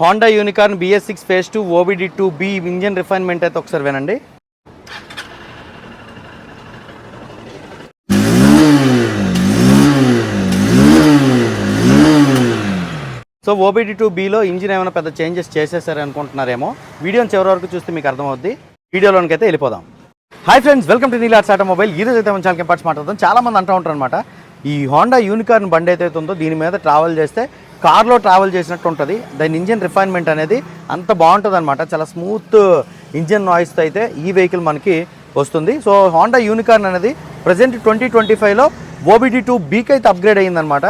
Honda Unicorn BS six phase two OBD two B engine refinement అయితే ఒకసారి వినండి. So OBD two బీలో engine ఏమైనా పెద్ద చేంజెస్ చేసేసారు అనుకుంటున్నారేమో వీడియోని చివరి వరకు చూస్తే మీకు అర్థమవుద్ది. వీడియోలోనికి అయితే వెళ్ళిపోదాం. హాయ్ ఫ్రెండ్స్ వెల్కమ్ టు నీలాట్స్ ఆటోమొబైల్ ఈ రోజు అయితే మనం చాలా పార్ట్స్ మాట్లాడదాం? చాలా మంది అంటూ ఉంటారు అనమాట ఈ హోండా యూనికార్న్ బండి ఏదైతే ఉందో దీని మీద ట్రావెల్ చేస్తే కార్లో ట్రావెల్ చేసినట్టు ఉంటుంది. దాని ఇంజిన్ రిఫైన్మెంట్ అనేది అంత బాగుంటుంది అనమాట చాలా స్మూత్ ఇంజిన్ నాయిస్తో అయితే ఈ వెహికల్ మనకి వస్తుంది. సో హోండా యూనికార్న్ అనేది ప్రజెంట్ ట్వంటీ ట్వంటీ ఫైవ్లో ఓబిడి టూ బీక్ అయితే అప్గ్రేడ్ అయ్యిందనమాట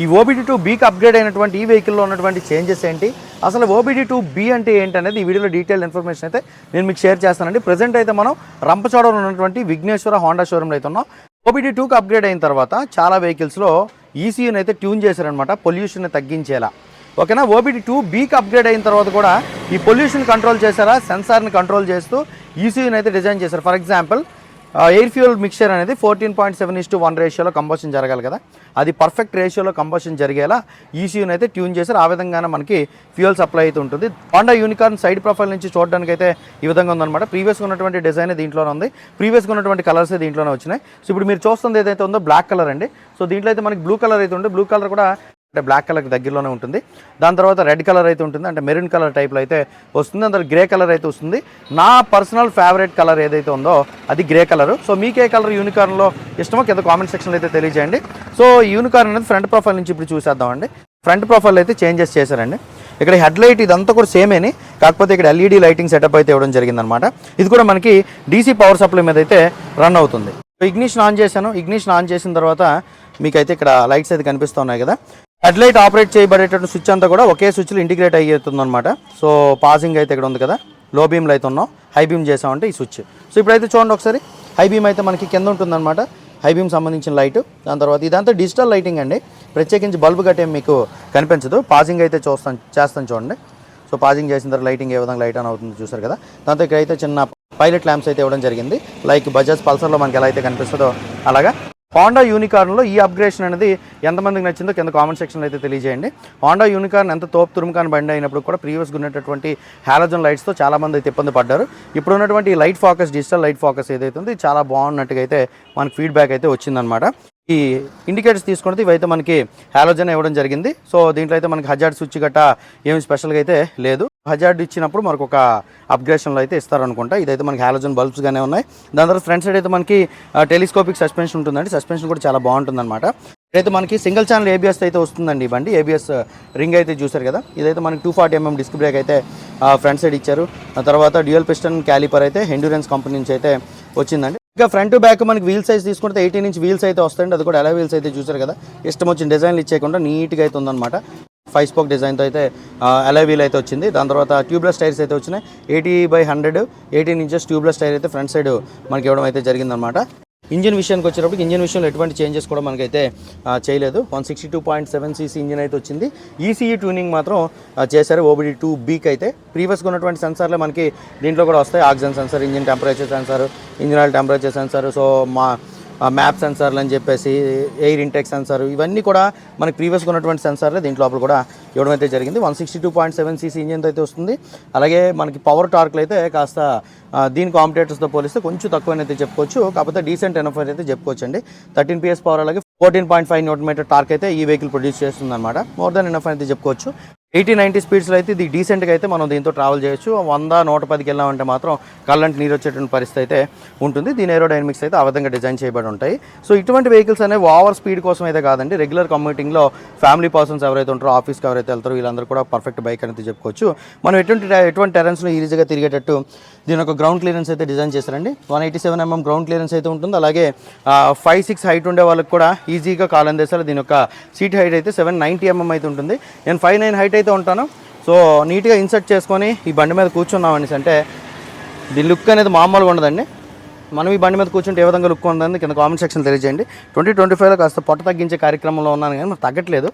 ఈ ఓబిడి టూ బీకి అప్గ్రేడ్ అయినటువంటి ఈ వెహికల్లో ఉన్నటువంటి చేంజెస్ ఏంటి? అసలు ఓబిడి టూ బీ అంటే ఏంటి అనేది ఈ వీడియోలో డీటెయిల్ ఇన్ఫర్మేషన్ అయితే నేను మీకు షేర్ చేస్తానండి. ప్రజెంట్ అయితే మనం రంపచోడలో ఉన్నటువంటి విఘ్నేశ్వర హోండా షోరూమ్లో అయితే ఉన్నాం. ఓపీడీ టూకి అప్గ్రేడ్ అయిన తర్వాత చాలా వెహికల్స్లో ఈసీయూని అయితే ట్యూన్ చేశారనమాట పొల్యూషన్ తగ్గించేలా. ఓకేనా? ఓబిడి టూ బీకి అప్గ్రేడ్ అయిన తర్వాత కూడా ఈ పొల్యూషన్ కంట్రోల్ చేశారా? సెన్సార్ని కంట్రోల్ చేస్తూ ఈసీయూని అయితే డిజైన్ చేశారు. For example air fuel mixture అనేది fourteen point seven is to one రేషియోలో కంబషన్ జరగాలి కదా. అది పర్ఫెక్ట్ రేషియోలో కంబషన్ జరిగేలా ఈసీయూని అయితే ట్యూన్ చేశారు ఆ విధంగానే మనకి ఫ్యూయల్ సప్లై అయితే ఉంటుంది. హోండా యూనికార్న్ సైడ్ ప్రొఫైల్ నుంచి చూడడానికి అయితే ఈ విధంగా ఉందన్నమాట. ప్రీవియస్గా ఉన్నటువంటి డిజైన్ దీంట్లోనే ఉంది. ప్రీవియస్గా ఉన్నటువంటి కలర్స్ దీంట్లోనే వచ్చినాయి. సో ఇప్పుడు మీరు చూస్తుంది ఏదైతే ఉందో బ్లాక్ కలర్ అండి. సో దీంట్లో అయితే మనకి బ్లూ కలర్ అయితే ఉంది. బ్లూ కలర్ కూడా అంటే బ్లాక్ కలర్ దగ్గరలోనే ఉంటుంది. దాని తర్వాత రెడ్ కలర్ అయితే ఉంటుంది అంటే మెరూన్ కలర్ టైప్లో అయితే వస్తుంది అందులో గ్రే కలర్ అయితే వస్తుంది. నా పర్సనల్ ఫేవరెట్ కలర్ ఏదైతే ఉందో అది గ్రే కలర్ సో మీకే కలర్ యూనికార్న్లో ఇష్టమో కింద కామెంట్ సెక్షన్లో అయితే తెలియజేయండి. సో యూనికార్న్ అనేది ఫ్రంట్ ప్రొఫైల్ నుంచి ఇప్పుడు చూసేద్దామండి. ఫ్రంట్ ప్రొఫైల్ అయితే చేంజెస్ చేశారండి. ఇక్కడ హెడ్ లైట్ ఇదంతా కూడా సేమేని కాకపోతే ఇక్కడ ఎల్ఈడి లైటింగ్ సెటప్ అయితే ఇవ్వడం జరిగిందనమాట ఇది కూడా మనకి డీసీ పవర్ సప్లై మీద అయితే రన్ అవుతుంది. ఇగ్నిషన్ ఆన్ చేశాను. ఇగ్నిషన్ ఆన్ చేసిన తర్వాత మీకైతే ఇక్కడ లైట్స్ అయితే కనిపిస్తున్నాయి కదా. హెడ్లైట్ ఆపరేట్ చేయబడేటటువంటి స్విచ్ అంతా కూడా ఒకే స్విచ్లో ఇంటిగ్రేట్ అయ్యేస్తుంది అనమాట సో పాసింగ్ అయితే ఇక్కడ ఉంది కదా. లో బీమ్లో అయితే ఉన్నాం. హై బీమ్ చేసామంటే ఈ స్విచ్ సో ఇప్పుడైతే చూడండి ఒకసారి. హై బీమ్ అయితే మనకి కింద ఉంటుందన్నమాట. హై బీమ్ సంబంధించిన లైట్ దాని తర్వాత ఇదంతా డిజిటల్ లైటింగ్ అండి. ప్రత్యేకించి బల్బు గట్టేం మీకు కనిపించదు. పాసింగ్ అయితే చూస్తాను చేస్తాను చూడండి. సో పాసింగ్ చేసిన తర్వాత లైటింగ్ ఏ విధంగా లైట్ ఆన్ అవుతుంది చూసారు కదా. దాంతో ఇక్కడైతే అయితే చిన్న పైలట్ ల్యాంప్స్ అయితే ఇవ్వడం జరిగింది. లైక్ బజాజ్ పల్సర్లో మనకి ఎలా అయితే కనిపిస్తుందో అలాగా. హోండా యూనికార్న్లో ఈ అప్గ్రేషన్ అనేది ఎంతమందికి నచ్చిందో కింద కామెంట్ సెక్షన్లో అయితే తెలియజేయండి. హోండా యూనికార్న్ ఎంత తోపు తురుముకాన్ బండి అయినప్పుడు కూడా ప్రీవియస్గా ఉన్నటువంటి హ్యాలజన్ లైట్స్తో చాలామంది అయితే ఇబ్బంది పడ్డారు. ఇప్పుడు ఉన్నటువంటి light focus digital light focus ఏదైతే ఉంది చాలా బాగున్నట్టుగా అయితే మనకి ఫీడ్బ్యాక్ అయితే వచ్చిందనమాట ఈ ఇండికేటర్స్ తీసుకున్నది ఇవైతే మనకి హాలోజన్ ఇవ్వడం జరిగింది. సో దీంట్లో అయితే మనకి హజార్డ్ స్విచ్ గట్ట ఏమి స్పెషల్గా అయితే లేదు. హజార్డ్ ఇచ్చినప్పుడు మనకు ఒక అప్గ్రేషన్లో అయితే ఇస్తారనుకుంటా. ఇదైతే మనకి హాలోజన్ బల్బ్స్గానే ఉన్నాయి. దాని తర్వాత ఫ్రంట్ సైడ్ అయితే మనకి టెలిస్కోపిక్ సస్పెన్షన్ ఉంటుందండి. సస్పెన్షన్ కూడా చాలా బాగుంటుంది అనమాట ఇదైతే మనకి సింగిల్ ఛానల్ ఏబిఎస్ అయితే వస్తుందండి బండి. ఏబిఎస్ రింగ్ అయితే చూసారు కదా. ఇదైతే మనకి two forty MM disc brake అయితే ఫ్రంట్ సైడ్ ఇచ్చారు. తర్వాత డ్యూయల్ పిస్టన్ క్యాలిపర్ అయితే హెండూరెన్స్ కంపెనీ నుంచి అయితే వచ్చిందండి. ఇంకా ఫ్రంట్ బ్యాక్ మనకి వీల్ సైజ్ తీసుకుంటే ఎయిటీన్ ఇంచ్ వీల్స్ అయితే వస్తాయండి. అది కూడా ఎలా వీల్స్ అయితే చూసారు కదా. ఇష్టం వచ్చిన డిజైన్లు ఇచ్చేయకుండా నీట్గా అయితే ఉందన్నమాట. ఫైవ్ స్పోక్ డిజైన్తో అయితే అలా వీల్ అయితే వచ్చింది. దాని తర్వాత ట్యూబ్లెస్ టైర్స్ అయితే వచ్చినాయి. Eighty by hundred eighteen inches tubeless tyre అయితే ఫ్రంట్ సైడ్ మనకి ఇవ్వడం అయితే జరిగిందనమాట ఇంజిన్ విషయానికి వచ్చేటప్పుడు ఇంజిన్ విషయంలో ఎటువంటి చేంజెస్ కూడా మనకైతే చేయలేదు. One sixty two point seven CC engine అయితే వచ్చింది. ఈసీఈ ట్యూనింగ్ మాత్రం చేశారు. ఓబిడి టూ బీక్ అయితే. ప్రీవియస్గా ఉన్నటువంటి సెన్సార్లే మనకి దీంట్లో కూడా వస్తాయి. Oxygen sensor engine temperature sensor engine oil temperature sensor. So మా మ్యాప్ సెన్సార్లు అని చెప్పేసి ఎయిర్ ఇంటెక్ సెన్సార్ ఇవన్నీ కూడా మనకి ప్రీవియస్గా ఉన్నటువంటి సెన్సార్లే దీంట్లో లోపల కూడా ఇవ్వడం అయితే జరిగింది. One sixty two point seven CC engine అయితే వస్తుంది. అలాగే మనకి పవర్ టార్క్లు అయితే కాస్త దీని కాంపిటేటర్స్తో పోలిస్తే కొంచెం తక్కువనైతే చెప్పుకోవచ్చు. కాకపోతే డీసెంట్ ఎనఫ్ అయితే చెప్పుకోవచ్చు అండి థర్టీన్ పిఎస్ పవర్ అలాగే fourteen point five newton meter torque అయితే ఈ వెహికల్ ప్రొడ్యూస్ చేస్తుంది అనమాట మోర్ దాన్ ఎనఫ్ అయితే చెప్పుకోవచ్చు. ఎయిటీ నైంటీ స్పీడ్స్లో అయితే ఇది డీసెంట్గా అయితే మనం దీంతో ట్రావెల్ చేయొచ్చు. వంద నూట పదికి వెళ్ళామంటే మాత్రం కళ్ళంటి నీరు వచ్చేటువంటి పరిస్థితి అయితే ఉంటుంది. దీని ఏరోడైనమిక్స్ అయితే ఆ విధంగా డిజైన్ చేయబడి ఉంటాయి. సో ఇటువంటి వెహికల్స్ అనేవి ఓవర్ స్పీడ్ కోసం అయితే కాదండి. రెగ్యులర్ కమ్యూటింగ్లో ఫ్యామిలీ పర్సన్స్ ఎవరైతే ఉంటారో ఆఫీస్కి ఎవరైతే వెళ్తారో వీళ్ళందరూ కూడా పర్ఫెక్ట్ బైక్ అనేది చెప్పుకోవచ్చు. మనం ఎటువంటి ఎటువంటి టెరెన్స్లో ఈజీగా తిరిగేటట్టు దీని ఒక గ్రౌండ్ క్లియరెన్స్ అయితే డిజైన్ చేశారండి. One eighty seven mm ground clearance అయితే ఉంటుంది. అలాగే ఫైవ్ సిక్స్ హైట్ ఉండే వాళ్ళకి కూడా ఈజీగా కాలం చేస్తారు దీని యొక్క సీట్ హైట్ అయితే సెవెన్ నైంటీ ఎంఎం అయితే ఉంటుంది. నేను ఫైవ్ నైన్ హైట్ అయితే ఉంటాను. సో నీట్గా ఇన్సర్ట్ చేసుకొని ఈ బండి మీద కూర్చున్నాం అనేసి అంటే దీని లుక్ అనేది మామూలుగా ఉండదండి. మనం ఈ బండి మీద కూర్చుంటే ఏ విధంగా లుక్ ఉందని కింద కామెంట్ సెక్షన్ తెలియజేయండి. ట్వంటీ ట్వంటీ ఫైవ్లో కాస్త పొట్ట తగ్గించే కార్యక్రమంలో ఉన్నాను కానీ మనం తగ్గట్లేదు.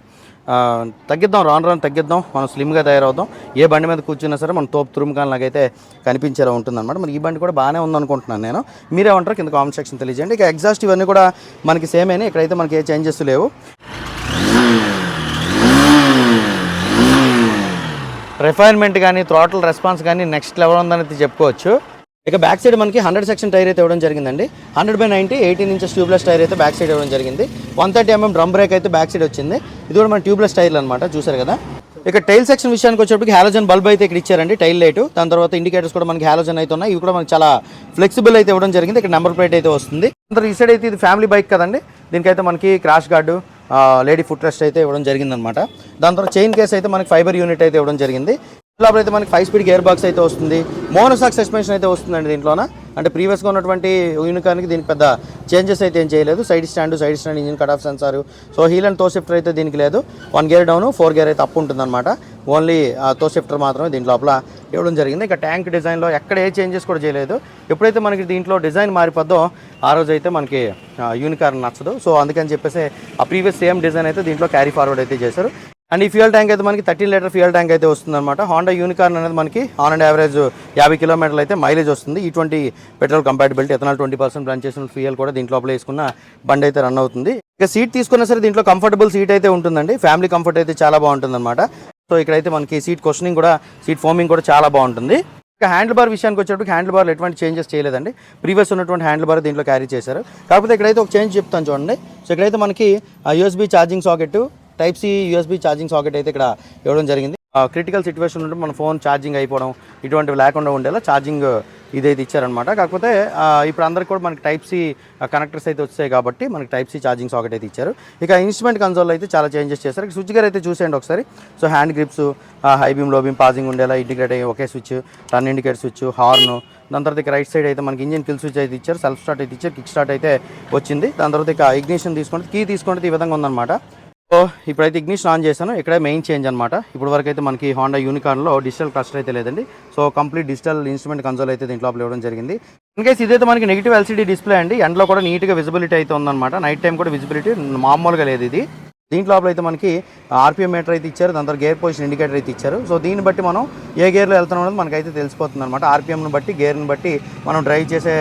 తగ్గిద్దాం రాను రాను తగ్గిద్దాం. మనం స్లిమ్గా తయారవుదాం. ఏ బండి మీద కూర్చున్నా సరే మన తోపు తురుముకాన్ లాగైతే కనిపించేలా ఉంటుందన్నమాట. మరి ఈ బండి కూడా బాగానే ఉందనుకుంటున్నాను నేను. మీరేమంటారు కింద కామెంట్ సెక్షన్ తెలియజేయండి. ఇక ఎగ్జాస్ట్ ఇవన్నీ కూడా మనకి సేమేనే ఇక్కడైతే మనకి ఏ చేంజెస్ లేవు. రిఫైన్మెంట్ కానీ థ్రాటల్ రెస్పాన్స్ కానీ నెక్స్ట్ లెవెల్ ఉందని చెప్పుకోవచ్చు. ఇక బ్యాక్ సైడ్ మనకి హండ్రెడ్ సెక్షన్ టైర్ అయితే ఇవ్వడం జరిగిందండి. Hundred by ninety eighteen inches tubeless tyre అయితే బ్యాక్ సైడ్ ఇవ్వడం జరిగింది. One thirty MM drum brake అయితే బ్యాక్ సైడ్ వచ్చింది. ఇది కూడా మన ట్యూబ్లెస్ టైర్లు అనమాట చూసారు కదా? ఇక టైల్ సెక్షన్ విషయానికి వచ్చేప్పటికి హాలోజన్ బల్బ్ అయితే ఇక్కడ ఇచ్చారండి టైల్ లైట్ దాని తర్వాత ఇండికేటర్స్ కూడా మనకి హాలోజన్ అయితే ఉన్నాయి. ఇవి కూడా మనకి చాలా ఫ్లెక్సిబుల్ అయితే ఇవ్వడం జరిగింది. ఇక్కడ నెంబర్ ప్లేట్ అయితే వస్తుంది. ఈ సైడ్ అయితే ఇది ఫ్యామిలీ బైక్ కదండి. దీనికైతే మనకి crash guard lady foot rest అయితే ఇవ్వడం జరిగిందనమాట దాని తర్వాత చైన్ కేస్ అయితే మనకి ఫైబర్ యూనిట్ అయితే ఇవ్వడం జరిగింది. లోపల అయితే మనకి ఫైవ్ స్పీడ్ గేర్ బాక్స్ అయితే వస్తుంది. మోనోసాక్ సస్పెన్షన్ అయితే వస్తుందండి దీంట్లోన. అంటే ప్రీవియస్గా ఉన్నటువంటి యూనికార్నికి దీనికి పెద్ద చేంజెస్ అయితే ఏం చేయలేదు. Side stand side stand engine cut off sensor so heel అండ్తో shifter అయితే దీనికి లేదు. One gear down four gear అయితే అప్ ఉంటుందన్నమాట. ఓన్లీ తో షిఫ్టర్ మాత్రమే దీని లోపల ఇవ్వడం జరిగింది. ఇక ట్యాంక్ డిజైన్లో ఎక్కడ ఏ చేంజెస్ కూడా చేయలేదు. ఎప్పుడైతే మనకి దీంట్లో డిజైన్ మారిపోద్దో ఆ రోజు అయితే మనకి యూనికార్ నచ్చదు. సో అందుకని చెప్పేసి ఆ ప్రీవియస్ సేమ్ డిజైన్ అయితే దీంట్లో క్యారీ ఫార్వర్డ్ అయితే చేశారు. అండ్ ఈ ఫ్యూయల్ ట్యాంక్ అయితే మనకి థర్టీన్ లీటర్ ఫ్యూయల్ ట్యాంక్ అయితే వస్తుందన్నమాట. హోండా యూనికార్న్ అనేది మనకి ఆన్ అండ్ యావరేజ్ యాభై కిలోమీటర్లు అయితే మైలేజ్ వస్తుంది. ఇటువంటి petrol compatibility ethanol twenty percent run చేసిన ఫ్యూయల్ కూడా దీంట్లో లోపల వేసుకున్న బండి అయితే రన్ అవుతుంది. ఇక సీట్ తీసుకున్నా సరే దీంట్లో కంఫర్టబుల్ సీట్ అయితే ఉంటుందండి. ఫ్యామిలీ కంఫర్ట్ అయితే చాలా బాగుంటుంది అనమాట సో ఇక్కడైతే మనకి సీట్ క్వశ్చనింగ్ కూడా సీట్ ఫోమింగ్ కూడా చాలా బాగుంటుంది. ఇక హ్యాండిల్ బార్ విషయానికి వచ్చేటప్పుడు హ్యాండిల్ బార్లో ఎటువంటి చేంజెస్ చేయలేదండి. ప్రీవియస్ ఉన్నటువంటి హ్యాండిల్ బార్ దీంట్లో క్యారీ చేశారు. కాకపోతే ఇక్కడైతే ఒక చేంజ్ చెప్తాను చూడండి. సో ఇక్కడైతే మనకి USB charging socket type C USB charging socket అయితే ఇక్కడ ఇవ్వడం జరిగింది. క్రిటికల్ సిచ్యువేషన్ ఉంటే మన ఫోన్ ఛార్జింగ్ అయిపోవడం ఇటువంటివి లేకుండా ఉండేలా ఛార్జింగ్ ఇదైతే ఇచ్చారనమాట కాకపోతే ఇప్పుడు అందరికి కూడా మనకి టైప్ సి కనెక్టర్స్ అయితే వచ్చాయి కాబట్టి మనకి టైప్ సి ఛార్జింగ్ సాకెట్ అయితే ఇచ్చారు. ఇక ఇన్స్ట్రుమెంట్ కన్సోల్ అయితే చాలా చేంజెస్ చేశారు. స్విచ్ గేర్ అయితే చూసేయండి ఒకసారి. సో హ్యాండ్ గ్రిప్స్ హై బీమ్లో బీమ్ పాజింగ్ ఉండేలా ఇండికేట్ అయ్యి ఒకే switch turn indicator switch horn. దాని తర్వాత ఇక రైట్ సైడ్ అయితే మనకి ఇంజిన్ కిల్ స్విచ్ అయితే ఇచ్చారు. సెల్ఫ్ స్టార్ట్ అయితే ఇచ్చారు. కిక్ స్టార్ట్ అయితే వచ్చింది. దాని తర్వాత ఇక ఇగ్నిషన్ తీసుకుంటే కీ తీసుకుంటే ఈ విధంగా ఉందన్నమాట. సో ఇప్పుడైతే ఇగ్నిషన్ ఆన్ చేశాను. ఇక్కడే మెయిన్ చేంజ్ అనమాట ఇప్పుడు వరకు అయితే మనకి హోండా యూనికార్న్లో డిజిటల్ క్లస్టర్ అయితే లేదండి. So complete digital instrument console అయితే దీంట్లో ఇవ్వడం జరిగింది. ఇన్కేస్ ఇదైతే మనకి నెగిటివ్ ఎల్సీడీ డిస్ప్లే అండి ఎండ్లో కూడా నీట్గా విజిబిలిటీ అయితే ఉందన్నమాట. నైట్ టైం కూడా విజిబిలిటీ మామూలుగా లేదు ఇది. దీంట్లో లోపల అయితే మనకి ఆర్పిఎం మీటర్ అయితే ఇచ్చారు దాని తర్వాత గేర్ పొజిషన్ ఇండికేటర్ అయితే ఇచ్చారు. సో దీన్ని బట్టి మనం ఏ గేర్లో వెళ్తున్నాం అనేది మనకైతే తెలిసిపోతుంది అనమాట ఆర్పిఎంను బట్టి గేర్ని బట్టి మనం డ్రైవ్ చేసే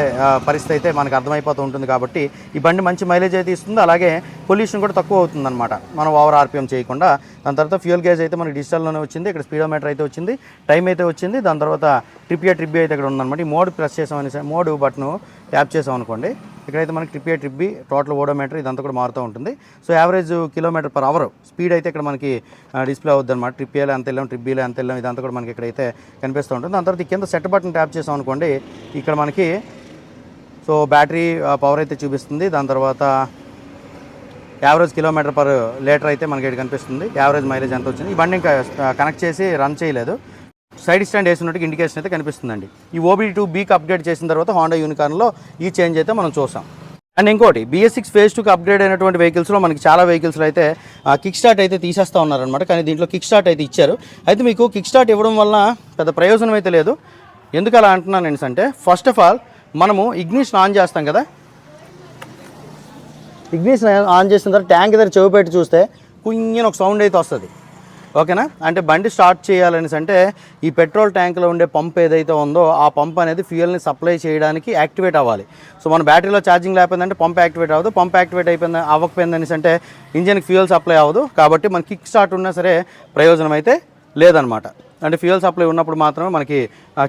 పరిస్థితి అయితే మనకు అర్థమైపోతూ ఉంటుంది కాబట్టి ఈ బండి మంచి మైలేజ్ అయితే ఇస్తుంది. అలాగే పొల్యూషన్ కూడా తక్కువ అవుతుంది అనమాట మనం ఓవర్ ఆర్పిఎం చేయకుండా. దాని తర్వాత ఫ్యూల్ గేజ్ అయితే మనకి డిజిటల్లోనే వచ్చింది ఇక్కడ స్పీడోమీటర్ అయితే వచ్చింది టైం అయితే వచ్చింది. దాని తర్వాత ట్రిప్ ఏ ట్రిప్ అయితే ఇక్కడ ఉందన్నమాట. ఈ మోడ్ ప్రెస్ చేసాం అనేసి మోడ్ బటన్ ట్యాప్ చేసాం అనుకోండి ఇక్కడైతే మనకి trip A trip B total odometer ఇదంతా కూడా మారుతూ ఉంటుంది. So average kilometre per hour speed అయితే ఇక్కడ మనకి డిస్ప్లే అవుద్ది అనమాట ట్రిప్ ఏలో ఎంత వెళ్ళాం ట్రిప్ బిలో ఎంత వెళ్ళాం ఇదంతా కూడా మనకి ఇక్కడైతే కనిపిస్తూ ఉంటుంది. దాని తర్వాత ఈ కింద సెట్ బటన్ ట్యాప్ చేసాం అనుకోండి ఇక్కడ మనకి సో బ్యాటరీ పవర్ అయితే చూపిస్తుంది. దాని తర్వాత యావరేజ్ కిలోమీటర్ పర్ లీటర్ అయితే మనకి ఇక్కడ కనిపిస్తుంది. యావరేజ్ మైలేజ్ ఎంత వచ్చింది? ఈ బండి ఇంకా కనెక్ట్ చేసి రన్ చేయలేదు. సైడ్ స్టాండ్ వేసినట్టుగా ఇండికేషన్ అయితే కనిపిస్తుందండి. ఈ ఓబీ టూ బీకి అప్డేట్ చేసిన తర్వాత హోండా యూనికార్న్లో ఈ చేంజ్ అయితే మనం చూసాం. అండ్ ఇంకోటి బిఎస్ సిక్స్ ఫేజ్ టూకి అప్గ్రేడ్ అయినటువంటి వెహికల్స్లో మనకి చాలా వెహికల్స్లో అయితే కిక్ స్టార్ట్ అయితే తీసేస్తూ ఉన్నారనమాట కానీ దీంట్లో కిక్ స్టార్ట్ అయితే ఇచ్చారు. అయితే మీకు కిక్ స్టార్ట్ ఇవ్వడం వల్ల పెద్ద ప్రయోజనం అయితే లేదు. ఎందుకు అలా అంటున్నాను నేను అంటే ఫస్ట్ ఆఫ్ ఆల్ మనము ఇగ్నిషన్ ఆన్ చేస్తాం కదా. ఇగ్నిషన్ ఆన్ చేసిన తర్వాత ట్యాంక్ దగ్గర చెవి పెట్టి చూస్తే కుయ్యని ఒక సౌండ్ అయితే వస్తుంది. ఓకేనా? అంటే బండి స్టార్ట్ చేయాలనేసి అంటే ఈ పెట్రోల్ ట్యాంక్లో ఉండే పంప్ ఏదైతే ఉందో ఆ పంప్ అనేది ఫ్యూయల్ని సప్లై చేయడానికి యాక్టివేట్ అవ్వాలి. సో మన బ్యాటరీలో ఛార్జింగ్ లేకపోయిందంటే పంప్ యాక్టివేట్ అవ్వదు. పంప్ యాక్టివేట్ అయిపోయింది అవ్వకపోయింది అనేసి అంటే ఇంజిన్కి ఫ్యూయల్ సప్లై అవ్వదు. కాబట్టి మన కిక్ స్టార్ట్ ఉన్నా సరే ప్రయోజనం అయితే లేదనమాట. అంటే ఫ్యూయల్ సప్లై ఉన్నప్పుడు మాత్రమే మనకి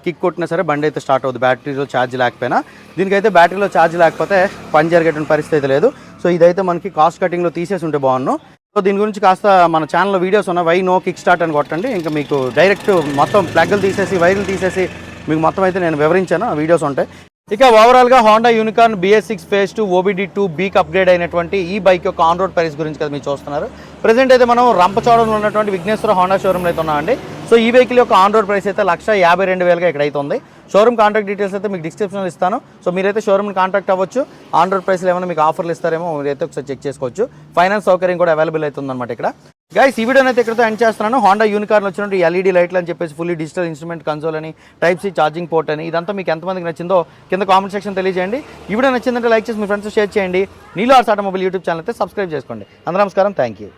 కిక్ కొట్టినా సరే బండి అయితే స్టార్ట్ అవుతుంది బ్యాటరీలో ఛార్జ్ లేకపోయినా. దీనికైతే బ్యాటరీలో ఛార్జ్ లేకపోతే పని జరిగేటువంటి పరిస్థితి అయితే లేదు. సో ఇదైతే మనకి కాస్ట్ కటింగ్లో తీసేసి ఉంటే బాగున్నాను సో దీని గురించి కాస్త మన ఛానల్లో వీడియోస్ ఉన్నాయి. వై నో కిక్ స్టార్ట్ అని కొట్టండి. ఇంకా మీకు డైరెక్ట్ మొత్తం ప్లగ్లు తీసేసి వైర్లు తీసేసి మీకు మొత్తం అయితే నేను వివరించాను. ఆ వీడియోస్ ఉంటాయి. ఇక ఓవరాల్గా Honda Unicorn BS six phase two OBD two బీక్ upgrade అయినటువంటి ఈ బైక్ యొక్క ఆన్ రోడ్ ప్రైస్ గురించి కదా మీరు చూస్తున్నారు. ప్రజెంట్ అయితే మనం రంపచోడంలో ఉన్నటువంటి విఘ్నేశ్వర హోండా షోరూమ్లో అయితే ఉన్నామండి. సో ఈ వెహికల్ యొక్క ఆన్ రోడ్ ప్రైస్ అయితే లక్ష యాభై రెండు వేలుగా ఇక్కడ అయితే ఉంది. షోరూమ్ కాంటాక్ట్ డీటెయిల్స్ అయితే మీకు డిస్క్రిప్షన్లో ఇస్తాను. సో మీరైతే షోరూమ్ని కాంటాక్ట్ అవ్వచ్చు. ఆన్ రోడ్ ప్రైస్లో ఏమైనా మీకు ఆఫర్లు ఇస్తారేమో మీరైతే ఒకసారి చెక్ చేసుకోవచ్చు. ఫైనాన్స్ సౌకర్యం కూడా అవైలబుల్ అవుతుందన్నమాట ఇక్కడ. గైస్ ఈ వీడియోని అయితే ఇక్కడతో ఎండ్ చేస్తున్నాను. హోండా యూనికార్న్ వచ్చినట్టు ఎల్ఈడి లైట్లు అని చెప్పేసి ఫుల్లీ డిజిటల్ ఇన్స్ట్రుమెంట్ కన్సోల్ అని టైప్ సి ఛార్జింగ్ పోర్ట్ అని ఇదంతా మీకు ఎంతమందికి నచ్చిందో కింద కామెంట్ సెక్షన్ తెలియజేయండి. ఈ వీడియో నచ్చిందంటే లైక్ చేసి మీ ఫ్రెండ్స్ షేర్ చేయండి. నీలో ఆర్స్ ఆటోమొబైల్ యూట్యూబ్ ఛానల్ అయితే సబ్స్క్రైబ్ చేసుకోండి. అందరూ నమస్కారం. Thank you